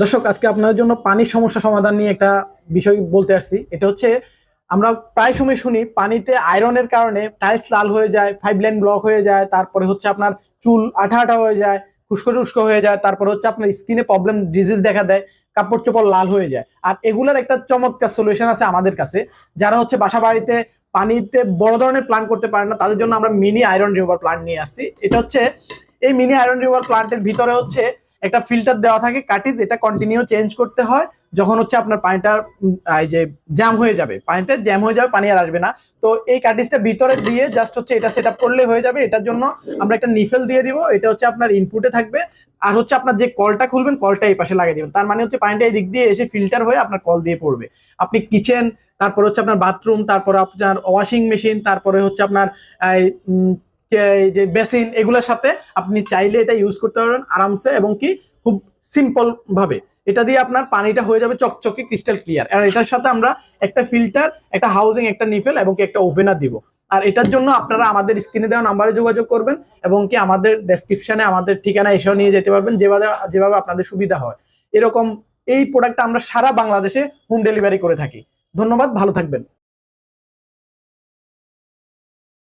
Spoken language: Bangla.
দর্শক, আজকে আপনাদের জন্য পানির সমস্যা সমাধান নিয়ে একটা বিষয় বলতে আসছি। এটা হচ্ছে, আমরা প্রায় সময় শুনি পানিতে আয়রনের কারণে টাইলস লাল হয়ে যায় ফাইভ লাইন ব্লক হয়ে যায়, তারপরে হচ্ছে আপনার চুল আঠা আঠা হয়ে যায় খুস্কো টুস্কো হয়ে যায়, তারপরে হচ্ছে আপনার স্কিনে প্রবলেম ডিজিজ দেখা দেয়, কাপড় চোপড় লাল হয়ে যায়। আর এগুলার একটা চমৎকার সলিউশন আছে আমাদের কাছে, যারা হচ্ছে বাসা বাড়িতে পানিতে বড় ধরনের প্ল্যান করতে পারে না, তাদের জন্য আমরা মিনি আয়রন রিমুভার প্ল্যান্ট নিয়ে আসছি। এটা হচ্ছে, এই মিনি আয়রন রিমুভার প্ল্যান্টের ভিতরে হচ্ছে একটা ফিল্টার দেওয়া থাকে কাটিজ এটা কন্টিনিউ চেঞ্জ করতে হয় যখন হচ্ছে আপনার পানিটা উম, এই যে জ্যাম হয়ে যাবে পানিতে জ্যাম হয়ে যাবে পানি আর আসবে না। তো এই কাটিজটা ভিতরে দিয়ে জাস্ট হচ্ছে এটা সেট করলে হয়ে যাবে এটার জন্য আমরা একটা নিফেল দিয়ে দিব এটা হচ্ছে আপনার ইনপুটে থাকবে। আর হচ্ছে আপনার যে কলটা খুলবেন কলটা এই পাশে লাগিয়ে দিবেন। তার মানে হচ্ছে পানিটা এই দিক দিয়ে এসে ফিল্টার হয়ে আপনার কল দিয়ে পড়বে। আপনি কিচেন তারপরে হচ্ছে আপনার বাথরুম তারপরে আপনার ওয়াশিং মেশিন তারপরে হচ্ছে আপনার যে বেসিন এগুলোর সাথে আপনি চাইলে এটা ইউজ করতে পারবেন আরামসে এবং কি খুব সিম্পল ভাবে। এটা দিয়ে আপনার পানিটা হয়ে যাবে চকচকে ক্রিস্টাল ক্লিয়ার আর এটার সাথে আমরা একটা ফিল্টার একটা হাউজিং একটা নিফেল এবং কি একটা ওপেনার দিব। আর এটার জন্য আপনারা আমাদের স্ক্রিনে দেওয়া নাম্বারে যোগাযোগ করবেন এবং কি আমাদের ডেসক্রিপশনে আমাদের ঠিকানা এসেও নিয়ে যেতে পারবেন যেভাবে যেভাবে আপনাদের সুবিধা হয়। এরকম এই প্রোডাক্টটা আমরা সারা বাংলাদেশে হোম ডেলিভারি করে থাকি। ধন্যবাদ, ভালো থাকবেন।